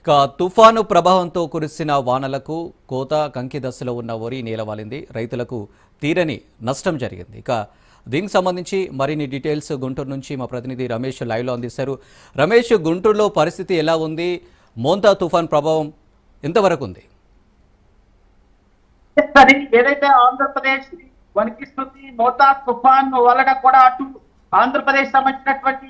ఇక తుఫాను ప్రభావంతో కురిసిన వానలకు కోత కంకి దశలో ఉన్న వరి నేలవాలింది రైతులకు తీరని నష్టం జరిగింది. ఇక దీనికి సంబంధించి మరిన్ని డీటెయిల్స్ గుంటూరు నుంచి మా ప్రతినిధి రమేష్ లైవ్లో అందిస్తారు. రమేష్ గుంటూరులో పరిస్థితి ఎలా ఉంది? మోంతా తుఫాన్ ప్రభావం ఎంతవరకు ఉంది? ఏదైతే ఆంధ్రప్రదేశ్ వణికిస్తుంది మోతా తుఫాన్ వలన కూడా అటు ఆంధ్రప్రదేశ్ సంబంధించినటువంటి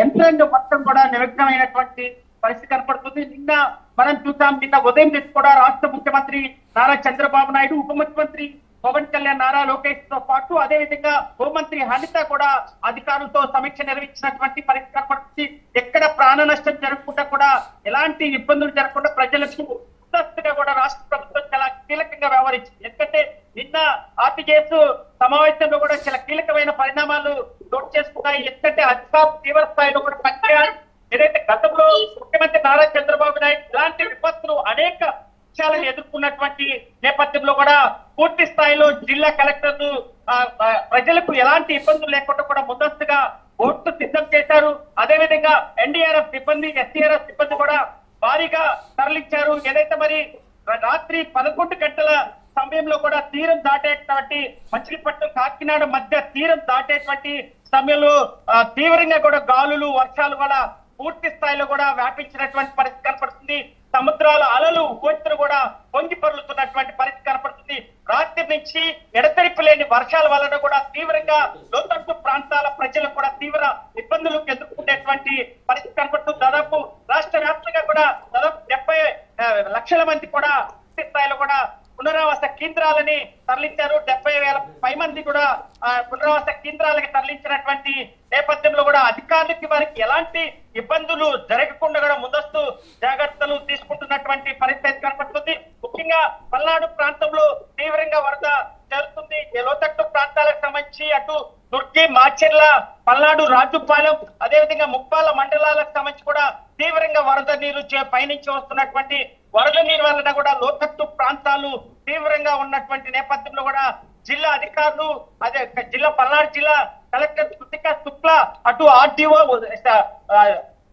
యంత్రాంగం మొత్తం కూడా నిమగ్నమైనటువంటి పరిస్థితి కనపడుతుంది. నిన్న మనం చూసాం నిన్న ఉదయం నుంచి కూడా రాష్ట్ర ముఖ్యమంత్రి నారా చంద్రబాబు నాయుడు ఉప ముఖ్యమంత్రి పవన్ కళ్యాణ్ నారా లోకేష్తో పాటు అదే విధంగా హోంమంత్రి హనిత కూడా అధికారులతో సమీక్ష నిర్వహించినటువంటి పరిస్థితి కనపడుతుంది. ఎక్కడ ప్రాణ నష్టం జరగకుండా కూడా ఎలాంటి ఇబ్బందులు జరగకుండా ప్రజలకు ముందస్తుగా కూడా రాష్ట్ర ప్రభుత్వం చాలా కీలకంగా వ్యవహరించింది. ఎందుకంటే నిన్న ఆర్టీజేఎస్ సమావేశంలో కూడా చాలా కీలకమైన పరిణామాలు చోటు చేసుకున్నాయి. ఎందుకంటే అధికార తీవ్ర స్థాయిలో కూడా పనిచేయాలి. ఏదైతే గతంలో ముఖ్యమంత్రి నారా చంద్రబాబు నాయుడు ఇలాంటి విపత్తులు అనేక విషయాలను ఎదుర్కొన్నటువంటి నేపథ్యంలో కూడా పూర్తి స్థాయిలో జిల్లా కలెక్టర్లు ప్రజలకు ఎలాంటి ఇబ్బందులు లేకుండా కూడా ముందస్తుగా ఓట్లు సిద్ధం చేశారు. అదే విధంగా ఎన్డీఆర్ఎఫ్ సిబ్బంది ఎస్టీఆర్ఎఫ్ సిబ్బంది కూడా భారీగా తరలించారు. ఏదైతే మరి రాత్రి పదకొండు గంటల సమయంలో కూడా తీరం దాటేటువంటి మచిలీపట్నం కాకినాడ మధ్య తీరం దాటేటువంటి సమయంలో తీవ్రంగా కూడా గాలులు వర్షాలు కూడా పూర్తి స్థాయిలో కూడా వ్యాపించినటువంటి పరిస్థితి కనపడుతుంది. సముద్రాల అలలు ఉవ్వెత్తున కూడా పొంగి పరులుతున్నటువంటి పరిస్థితి కనపడుతుంది. రాత్రి నుంచి ఎడతెరిపి లేని వర్షాల వలన కూడా తీవ్రంగా లోతట్టు ప్రాంతాల ప్రజలు కూడా తీవ్ర ఇబ్బందులు ఎదుర్కొనేటువంటి పరిస్థితి కనపడుతుంది. దాదాపు రాష్ట్ర వ్యాప్తంగా కూడా దాదాపు డెబ్బై లక్షల మంది కూడా పూర్తి స్థాయిలో కూడా పునరావాస కేంద్రాలని తరలించారు. డెబ్బై వేల పై మంది కూడా ఆ, పునరావాస కేంద్రాలకి తరలించినటువంటి నేపథ్యంలో కూడా అధికారులకి వారికి ఎలాంటి ఇబ్బందులు జరగకుండా కూడా ముందస్తు జాగ్రత్తలు తీసుకుంటున్నటువంటి పరిస్థితి కనపడుతుంది. ముఖ్యంగా పల్నాడు ప్రాంతంలో తీవ్రంగా వరద జరుగుతుంది. లోతట్టు ప్రాంతాలకు సంబంధించి అటు దుర్గి మాచెర్ల పల్నాడు రాజుపాలెం అదేవిధంగా ముప్పాల మండలాలకు సంబంధించి కూడా తీవ్రంగా వరద నీరు చే- పయనించి వస్తున్నటువంటి వరద నీరు వలన కూడా లోతట్టు ప్రాంతాలు తీవ్రంగా ఉన్నటువంటి నేపథ్యంలో కూడా జిల్లా అధికారులు అదే జిల్లా పల్నాడు జిల్లా కలెక్టర్ కృతిక శుక్లా అటు ఆర్టీఓ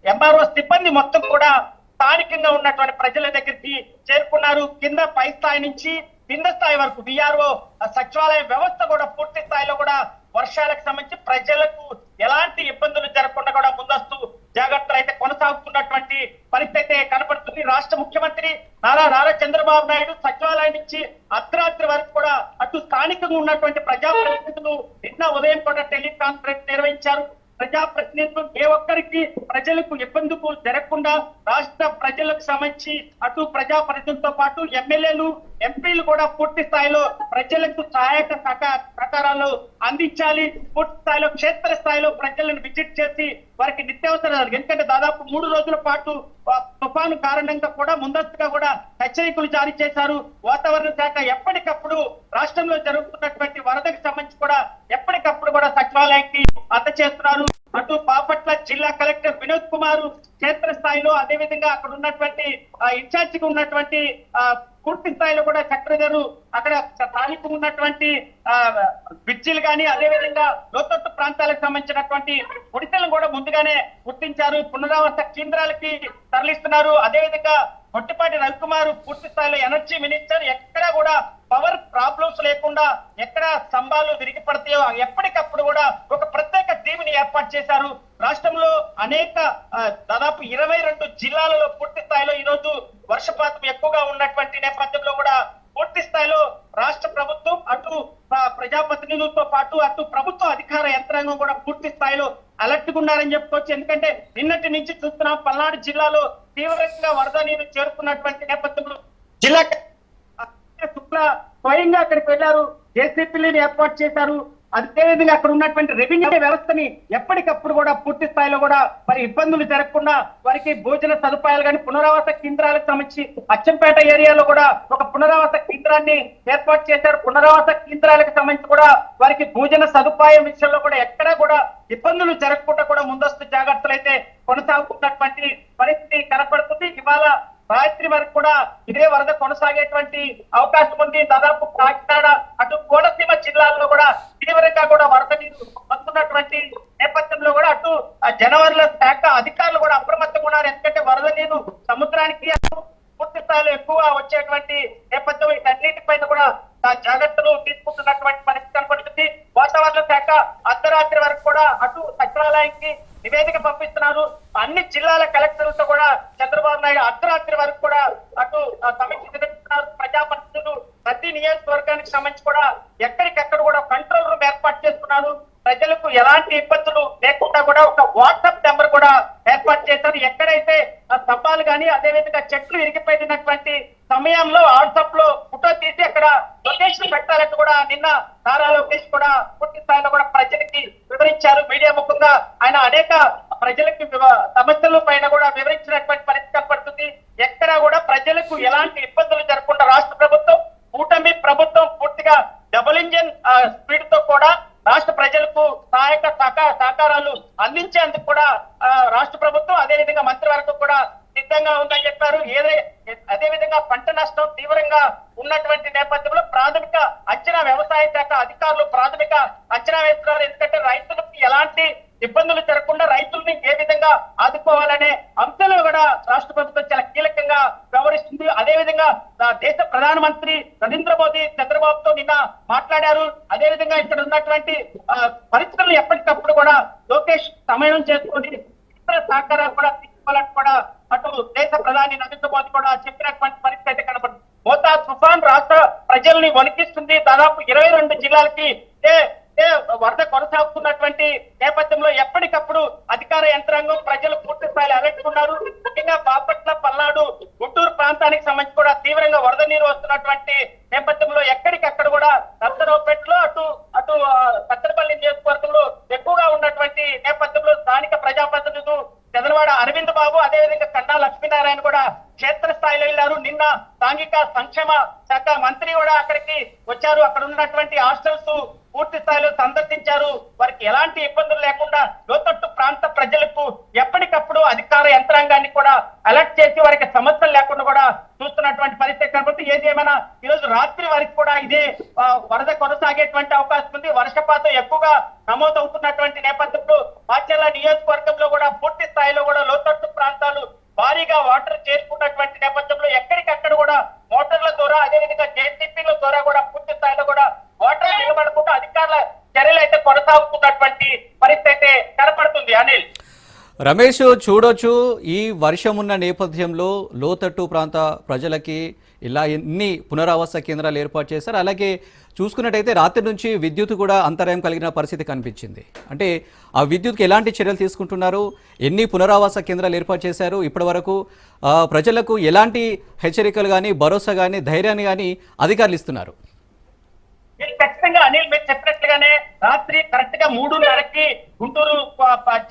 ఎంఆర్ఓ సిబ్బంది మొత్తం కూడా స్థానికంగా ఉన్నటువంటి ప్రజల దగ్గరికి చేరుకున్నారు. కింద పై స్థాయి నుంచి కింద స్థాయి వరకు బీఆర్ఓ సచివాలయ వ్యవస్థ కూడా పూర్తి స్థాయిలో కూడా వర్షాలకు సంబంధించి ప్రజలకు ఎలాంటి ఇబ్బందులు జరగకుండా కూడా ముందస్తు జాగ్రత్తలు అయితే కొనసాగుతున్నటువంటి పరిస్థితి కనపడుతుంది. రాష్ట్ర ముఖ్యమంత్రి నారా నారా చంద్రబాబు నాయుడు సచివాలయం నుంచి అర్ధరాత్రి వరకు కూడా అటు స్థానికంగా ఉన్నటువంటి ప్రజాప్రతినిధులు నిన్న ఉదయం కూడా టెలికాన్ఫరెన్స్ నిర్వహించారు. ప్రజాప్రతినిధులు ఏ ఒక్కరికి ప్రజలకు ఇబ్బందులు జరగకుండా రాష్ట్ర ప్రజలకు సంబంధించి అటు ప్రజాప్రతినిధులతో పాటు ఎమ్మెల్యేలు ఎంపీలు కూడా పూర్తి స్థాయిలో ప్రజలకు సహాయక సహకారాలు అందించాలి. పూర్తి స్థాయిలో క్షేత్ర స్థాయిలో ప్రజలను విజిట్ చేసి వారికి నిత్యావసరాలు. ఎందుకంటే దాదాపు మూడు రోజుల పాటు తుఫాను కారణంగా కూడా ముందస్తుగా కూడా హెచ్చరికలు జారీ చేశారు. వాతావరణ శాఖ ఎప్పటికప్పుడు రాష్ట్రంలో జరుగుతున్నటువంటి వరదకు సంబంధించి కూడా ఎప్పటికప్పుడు కూడా సచివాలయానికి అందజేస్తున్నారు. అటు బాపట్ల జిల్లా కలెక్టర్ వినోద్ కుమార్ క్షేత్ర స్థాయిలో అదే విధంగా అక్కడ ఉన్నటువంటి ఇన్ఛార్జిగా ఉన్నటువంటి ఆ, పూర్తి స్థాయిలో కూడా చక్రధరు గారు అక్కడ స్థానికంగా ఉన్నటువంటి ఆ, బ్రిడ్జిలు కానీ అదే విధంగా లోతట్టు ప్రాంతాలకు సంబంధించినటువంటి ఉడితలను కూడా ముందుగానే గుర్తించారు. పునరావాస కేంద్రాలకి తరలిస్తున్నారు. అదే విధంగా మొట్టిపాటి రవికుమార్ పూర్తి స్థాయిలో ఎనర్జీ మినిస్టర్ ఎక్కడా కూడా పవర్ ప్రాబ్లమ్స్ లేకుండా ఎక్కడ స్తంభాలు విరిగి పడతాయో ఎప్పటికప్పుడు కూడా ఒక ప్రత్యేక ఏర్పాటు చేశారు. రాష్ట్రంలో అనేక దాదాపు ఇరవై రెండు జిల్లాలలో పూర్తి స్థాయిలో ఈ రోజు వర్షపాతం ఎక్కువగా ఉన్నటువంటి నేపథ్యంలో కూడా పూర్తి స్థాయిలో రాష్ట్ర ప్రభుత్వం అటు ప్రజాప్రతినిధులతో పాటు అటు ప్రభుత్వ అధికార యంత్రాంగం కూడా పూర్తి స్థాయిలో అలర్ట్ ఉన్నారని చెప్పుకోవచ్చు. ఎందుకంటే నిన్నటి నుంచి చూస్తున్నాం పల్నాడు జిల్లాలో తీవ్రంగా వరద నీరు చేరుకున్నటువంటి నేపథ్యంలో జిల్లా శుక్ల స్వయంగా అక్కడికి వెళ్ళారు. జేసీపీలను ఏర్పాటు చేశారు. అదేవిధంగా అక్కడ ఉన్నటువంటి రెవెన్యూ వ్యవస్థని ఎప్పటికప్పుడు కూడా పూర్తి స్థాయిలో కూడా మరి ఇబ్బందులు జరగకుండా వారికి భోజన సదుపాయాలు కానీ పునరావాస కేంద్రాలకు సంబంధించి అచ్చంపేట ఏరియాలో కూడా ఒక పునరావాస కేంద్రాన్ని ఏర్పాటు చేశారు. పునరావాస కేంద్రాలకు సంబంధించి కూడా వారికి భోజన సదుపాయం విషయంలో కూడా ఎక్కడా కూడా ఇబ్బందులు జరగకుండా కూడా ముందస్తు జాగ్రత్తలు అయితే కొనసాగుతున్నటువంటి పరిస్థితి కనపడుతుంది. ఇవాళ రాత్రి వరకు కూడా ఇదే వరద కొనసాగేటువంటి అవకాశం ఉంది. దాదాపు కాకినాడ అటు కోనసీమ జిల్లాల్లో కూడా తీవ్రంగా కూడా వరద నీరు వస్తున్నటువంటి నేపథ్యంలో కూడా అటు ఆ జనవరిలో శాఖ అధికారులు కూడా అప్రమత్తంగా ఉన్నారు. ఎందుకంటే వరద నీరు సముద్రానికి పూర్తి స్థాయిలో ఎక్కువ వచ్చేటువంటి నేపథ్యం వీటన్నిటిపైన కూడా జాగ్రత్తలు తీసుకుంటున్నటువంటి వాతావరణ శాఖ అర్ధరాత్రి వరకు కూడా అటు సచివాలయానికి నివేదిక పంపిస్తున్నారు. అన్ని జిల్లాల కలెక్టర్లతో కూడా చంద్రబాబు నాయుడు అర్ధరాత్రి వరకు కూడా అటు సమీక్ష నిర్వహిస్తున్నారు. ప్రజాప్రతినిధులు ప్రతి నియోజకవర్గానికి సంబంధించి కూడా ఎక్కడికెక్కడ కూడా కంట్రోల్ రూమ్ ఏర్పాటు చేసుకున్నారు ప్రజలకు ఎలాంటి ఇబ్బందులు లేకుండా కూడా ఒక వాట్సాప్ నెంబర్ కూడా ఏర్పాటు చేశారు. ఎక్కడైతే తప్పాలు స్తంభాలు కానీ అదే విధంగా చెట్లు ఇరిగిపోయినటువంటి సమయంలో వాట్సాప్లో ఫోటో తీసి అక్కడ లొకేషన్ పెట్టాలని కూడా నిన్న నారా లోకేష్ కూడా పూర్తి స్థాయిలో కూడా ప్రజలకి వివరించారు. మీడియా ముఖంగా ఆయన అనేక ప్రజలకి సమస్యల పైన కూడా వివరించినటువంటి పరిస్థితి కనపడుతుంది. ఎక్కడా కూడా ప్రజలకు ఎలాంటి ఇబ్బందులు జరగకుండా రాష్ట్ర ప్రభుత్వం కూటమి ప్రభుత్వం పూర్తిగా డబుల్ ఇంజిన్ స్పీడ్తో కూడా రాష్ట్ర ప్రజలకు సహాయక సహక- సహకారాలు అందించేందుకు కూడా రాష్ట్ర ప్రభుత్వం అదే విధంగా సిద్ధంగా ఉందని చెప్పారు. ఏదే అదే విధంగా పంట నష్టం తీవ్రంగా ఉన్నటువంటి నేపథ్యంలో ప్రాథమిక అంచనా వ్యవసాయ శాఖ అధికారులు ప్రాథమిక అంచనా వేస్తున్నారు. ఎందుకంటే రైతులకు ఎలాంటి ఇబ్బందులు జరగకుండా రైతుల్ని ఏ విధంగా ఆదుకోవాలనే అంశంలో కూడా రాష్ట్ర ప్రభుత్వం చాలా కీలకంగా వ్యవహరిస్తుంది. అదే విధంగా దేశ దేశ ప్రధానమంత్రి నరేంద్ర మోదీ చంద్రబాబుతో నిన్న మాట్లాడారు. అదే విధంగా ఇక్కడ ఉన్నటువంటి పరిస్థితులను పరిస్థితులు ఎప్పటికప్పుడు కూడా లోకేష్ సమయం చేసుకొని ఇతర సహకారాలు కూడా తీసుకోవాలని కూడా అటు దేశ ప్రధాని నరేంద్ర మోదీ కూడా చెప్పినటువంటి పరిస్థితి అయితే కనబడుతుంది. మోతా తుఫాన్ రాష్ట్ర ప్రజల్ని వణికిస్తుంది. దాదాపు ఇరవై రెండు జిల్లాలకి వరద కొనసాగుతున్నటువంటి నేపథ్యంలో ఎప్పటికప్పుడు అధికార యంత్రాంగం ప్రజలు పూర్తి స్థాయిలో అలర్ట్ ఉన్నారు. ముఖ్యంగా బాపట్ల పల్నాడు గుంటూరు ప్రాంతానికి సంబంధించి కూడా తీవ్రంగా వరద నీరు వస్తున్నటువంటి నేపథ్యంలో ఎక్కడికక్కడ కూడా నర్సరావుపేటలో అటు అటు ఆ, సత్తెనపల్లి నియోజకవర్గంలో ఎక్కువగా ఉన్నటువంటి నేపథ్యంలో స్థానిక ప్రజాప్రతినిధులు చంద్రవాడ అరవింద్ బాబు అదేవిధంగా కన్నా లక్ష్మీనారాయణ కూడా క్షేత్ర స్థాయిలో వెళ్ళారు నిన్న సాంఘిక సంక్షేమ శాఖ మంత్రి కూడా అక్కడికి వచ్చారు. అక్కడ ఉన్నటువంటి హాస్టల్స్ పూర్తి స్థాయిలో సందర్శించారు. వారికి ఎలాంటి ఇబ్బందులు లేకుండా లోతట్టు ప్రాంత ప్రజలకు ఎప్పటికప్పుడు అధికార యంత్రాంగాన్ని కూడా అలర్ట్ చేసి వారికి సమస్యలు లేకుండా కూడా చూస్తున్నటువంటి పరిస్థితి కాబట్టి ఏది ఏమైనా ఈ రోజు రాత్రి వరకు కూడా ఇదే వరద కొనసాగేటువంటి అవకాశం ఉంది. వర్షపాతం ఎక్కువగా నమోదవుతున్నటువంటి నేపథ్యంలో మాచెల్ల నియోజకవర్గంలో కూడా పూర్తి స్థాయిలో కూడా లోతట్టు ప్రాంతాలు భారీగా వాటర్ చేరుకున్నటువంటి నేపథ్యంలో ఎక్కడికక్కడ కూడా మోటార్ల ద్వారా అదేవిధంగా జేసీపీల ద్వారా కూడా పూర్తి స్థాయిలో కూడా వాటర్ నిలబడకుండా అధికారుల చర్యలు అయితే కొనసాగుతున్నటువంటి పరిస్థితి అయితే కనపడుతుంది అనిల్ రమేష్ చూడొచ్చు. ఈ వర్షం ఉన్న నేపథ్యంలో లోతట్టు ప్రాంత ప్రజలకి ఇలా ఎన్ని పునరావాస కేంద్రాలు ఏర్పాటు చేశారు. అలాగే చూసుకున్నట్టయితే రాత్రి నుంచి విద్యుత్ కూడా అంతరాయం కలిగిన పరిస్థితి కనిపించింది. అంటే ఆ విద్యుత్కి ఎలాంటి చర్యలు తీసుకుంటున్నారు? ఎన్ని పునరావాస కేంద్రాలు ఏర్పాటు చేశారు? ఇప్పటివరకు ప్రజలకు ఎలాంటి హెచ్చరికలు కానీ భరోసా కానీ ధైర్యాన్ని కానీ అధికారులు ఇస్తున్నారు మీరు ఖచ్చితంగా అనిల్ మీరు చెప్పినట్లుగానే రాత్రి కరెక్ట్గా మూడున్నరకి గుంటూరు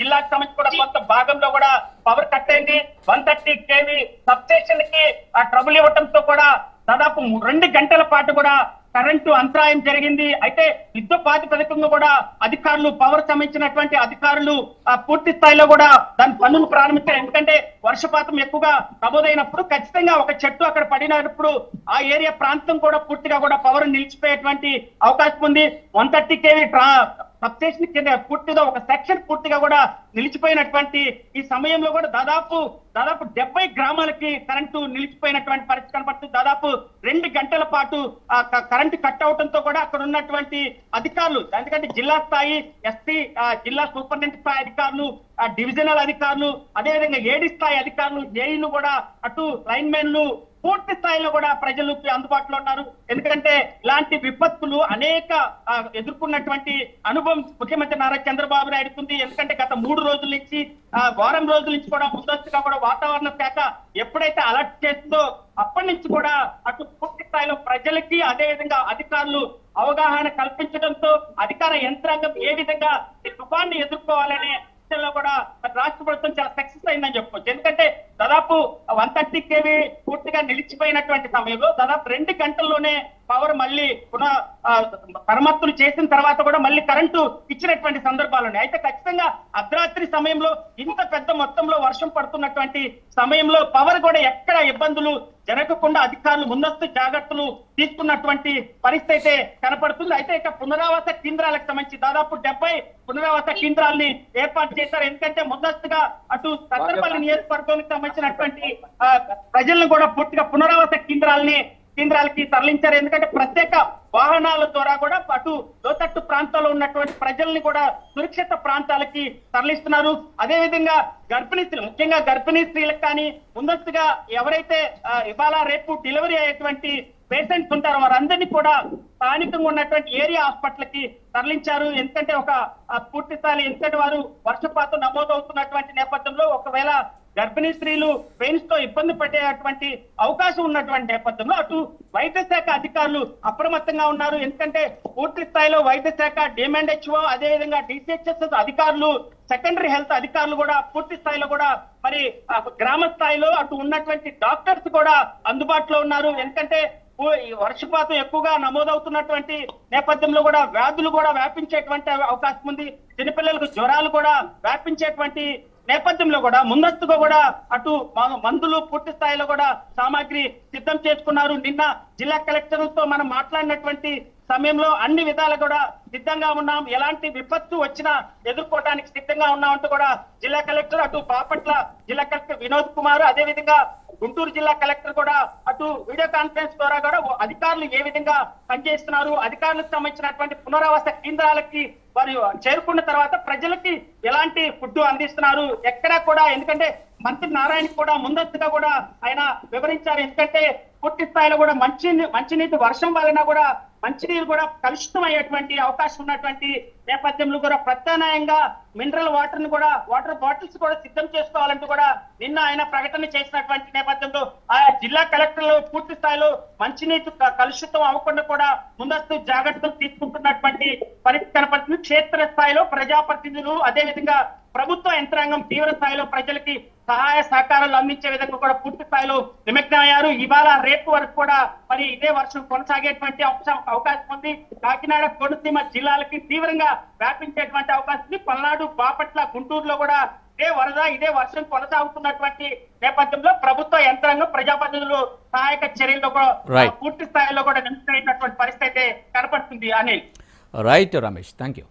జిల్లాకు సంబంధించి కూడా కొంత భాగంలో కూడా పవర్ కట్ అయింది. వన్ థర్టీ కేవీ సబ్ స్టేషన్కి ఆ ట్రబుల్ ఇవ్వడంతో కూడా దాదాపు రెండు గంటల పాటు కూడా కరెంటు అంతరాయం జరిగింది. అయితే యుద్ధ ప్రాతిపదికంగా కూడా అధికారులు పవర్ సంబంధించినటువంటి అధికారులు ఆ పూర్తి స్థాయిలో కూడా దాని పనులు ప్రారంభించారు. ఎందుకంటే వర్షపాతం ఎక్కువగా నమోదైనప్పుడు ఖచ్చితంగా ఒక చెట్టు అక్కడ పడినప్పుడు ఆ ఏరియా ప్రాంతం కూడా పూర్తిగా కూడా పవర్ నిలిచిపోయేటువంటి అవకాశం ఉంది. వన్ థర్టీ కేవీ సబ్స్టేషన్ కింద పూర్తిగా ఒక సెక్షన్ పూర్తిగా కూడా నిలిచిపోయినటువంటి ఈ సమయంలో కూడా దాదాపు దాదాపు డెబ్బై గ్రామాలకి కరెంటు నిలిచిపోయినటువంటి పరిస్థితి కనబడుతుంది దాదాపు రెండు గంటల పాటు ఆ కరెంటు కట్ అవడంతో కూడా అక్కడ ఉన్నటువంటి అధికారులు ఎందుకంటే జిల్లా స్థాయి ఎస్పీ జిల్లా సూపరింటెండెంట్ స్థాయి అధికారులు డివిజనల్ అధికారులు అదేవిధంగా ఏడి స్థాయి అధికారులు ఏఈలు కూడా అటు లైన్ మెన్లు పూర్తి స్థాయిలో కూడా ప్రజలు అందుబాటులో ఉన్నారు. ఎందుకంటే ఇలాంటి విపత్తులు అనేక ఎదుర్కొన్నటువంటి అనుభవం ముఖ్యమంత్రి నారా చంద్రబాబు నాయుడు ఉంది. ఎందుకంటే గత మూడు రోజుల నుంచి ఆ, వారం రోజుల నుంచి కూడా ముందస్తుగా కూడా వాతావరణ శాఖ ఎప్పుడైతే అలర్ట్ చేస్తుందో అప్పటి నుంచి కూడా అటు పూర్తి స్థాయిలో ప్రజలకి అదే విధంగా అధికారులు అవగాహన కల్పించడంతో అధికార యంత్రాంగం ఏ విధంగా ఈ తుఫాన్ని ఎదుర్కోవాలనే విషయంలో కూడా రాష్ట్ర ప్రభుత్వం చాలా సక్సెస్ అయిందని చెప్పుకోవచ్చు. ఎందుకంటే దాదాపు వన్ థర్టీ కేవీ నిలిచిపోయినటువంటి సమయంలో దాదాపు రెండు గంటల్లోనే పవర్ మళ్ళీ పునః ఆ, మరమ్మతులు చేసిన తర్వాత కూడా మళ్ళీ కరెంటు ఇచ్చినటువంటి సందర్భాలు ఉన్నాయి. అయితే ఖచ్చితంగా అర్ధరాత్రి సమయంలో ఇంత పెద్ద మొత్తంలో వర్షం పడుతున్నటువంటి సమయంలో పవర్ కూడా ఎక్కడ ఇబ్బందులు జరగకుండా అధికారులు ముందస్తు జాగ్రత్తలు తీసుకున్నటువంటి పరిస్థితి అయితే కనపడుతుంది. అయితే ఇక పునరావాస కేంద్రాలకు సంబంధించి దాదాపు డెబ్బై పునరావాస కేంద్రాల్ని ఏర్పాటు చేశారు. ఎందుకంటే ముందస్తుగా అటు సత్తరపల్లి నియోజకవర్గానికి సంబంధించినటువంటి ప్రజలను కూడా పూర్తిగా పునరావాస కేంద్రాలని కేంద్రాలకి తరలించారు. ఎందుకంటే ప్రత్యేక వాహనాల ద్వారా కూడా అటు లోతట్టు ప్రాంతాల్లో ఉన్నటువంటి ప్రజల్ని కూడా సురక్షిత ప్రాంతాలకి తరలిస్తున్నారు. అదే విధంగా గర్భిణీ స్త్రీలు ముఖ్యంగా గర్భిణీ స్త్రీలకు కానీ ముందస్తుగా ఎవరైతే ఇవాళ రేపు డెలివరీ అయ్యేటువంటి పేషెంట్స్ ఉంటారో వారందరినీ కూడా స్థానికంగా ఉన్నటువంటి ఏరియా హాస్పిటల్కి తరలించారు. ఎందుకంటే ఒక పూర్తిస్థాయి పూర్తి స్థాయి ఎందుకంటే వారు వర్షపాతం నమోదవుతున్నటువంటి నేపథ్యంలో ఒకవేళ గర్భిణీ స్త్రీలు పెయిన్స్తో ఇబ్బంది పడేటువంటి అవకాశం ఉన్నటువంటి నేపథ్యంలో అటు వైద్య శాఖ అధికారులు అప్రమత్తంగా ఉన్నారు. ఎందుకంటే పూర్తి స్థాయిలో వైద్య శాఖ డిమాండ్ హెచ్ఓ అదేవిధంగా డిసిహెచ్ఎస్ అధికారులు సెకండరీ హెల్త్ అధికారులు కూడా పూర్తి స్థాయిలో కూడా మరి గ్రామ స్థాయిలో అటు ఉన్నటువంటి డాక్టర్స్ కూడా అందుబాటులో ఉన్నారు. ఎందుకంటే ఈ వర్షపాతం ఎక్కువగా నమోదవుతున్నటువంటి నేపథ్యంలో కూడా వ్యాధులు కూడా వ్యాపించేటువంటి అవకాశం ఉంది. చిన్నపిల్లలకు జ్వరాలు కూడా వ్యాపించేటువంటి నేపథ్యంలో కూడా ముందస్తుగా కూడా అటు మందులు పూర్తి స్థాయిలో కూడా సామాగ్రి సిద్ధం చేసుకున్నారు. నిన్న జిల్లా కలెక్టర్లతో మనం మాట్లాడినటువంటి సమయంలో అన్ని విధాలు కూడా సిద్ధంగా ఉన్నాం. ఎలాంటి విపత్తు వచ్చినా ఎదుర్కోవడానికి సిద్ధంగా ఉన్నామంటూ కూడా జిల్లా కలెక్టర్ అటు బాపట్ల జిల్లా కలెక్టర్ వినోద్ కుమార్ అదే విధంగా గుంటూరు జిల్లా కలెక్టర్ కూడా అటు వీడియో కాన్ఫరెన్స్ ద్వారా కూడా అధికారులు ఏ విధంగా పనిచేస్తున్నారు అధికారులకు సంబంధించినటువంటి పునరావాస కేంద్రాలకి వారు చేరుకున్న తర్వాత ప్రజలకి ఎలాంటి ఫుడ్ అందిస్తున్నారు ఎక్కడా కూడా ఎందుకంటే మంత్రి నారాయణ కూడా ముందస్తుగా కూడా ఆయన వివరించారు. ఎందుకంటే పూర్తి స్థాయిలో కూడా మంచి మంచినీటి వర్షం వలన కూడా మంచినీరు కూడా కలుషితం అయ్యేటువంటి అవకాశం ఉన్నటువంటి నేపథ్యంలో కూడా ప్రత్యామ్నాయంగా మినరల్ వాటర్ని కూడా వాటర్ బాటిల్స్ కూడా సిద్ధం చేసుకోవాలంటూ కూడా నిన్న ఆయన ప్రకటన చేసినటువంటి నేపథ్యంలో ఆ జిల్లా కలెక్టర్లు పూర్తి స్థాయిలో మంచినీటి కలుషితం అవ్వకుండా కూడా ముందస్తు జాగ్రత్తలు తీసుకుంటున్నటువంటి పరిస్థితి కనపడుతుంది. క్షేత్ర స్థాయిలో ప్రజాప్రతినిధులు అదేవిధంగా ప్రభుత్వ యంత్రాంగం తీవ్ర స్థాయిలో ప్రజలకి సహాయ సహకారాలు అందించే విధంగా కూడా పూర్తి స్థాయిలో నిమగ్నమయ్యారు. ఇవాళ రేపు వరకు కూడా మరి ఇదే వర్షం కొనసాగేటువంటి అవకాశం అవకాశం ఉంది. కాకినాడ కోనసీమ జిల్లాలకి తీవ్రంగా వ్యాపించేటువంటి అవకాశం ఉంది. పల్నాడు బాపట్ల గుంటూరులో కూడా ఇదే వరద ఇదే వర్షం కొనసాగుతున్నటువంటి నేపథ్యంలో ప్రభుత్వ యంత్రాంగం ప్రజాప్రతినిధులు సహాయక చర్యల్లో కూడా. పూర్తి స్థాయిలో కూడా నిమగ్నమైనటువంటి పరిస్థితి అయితే కనపడుతుంది. Anil. Right Ramesh thank you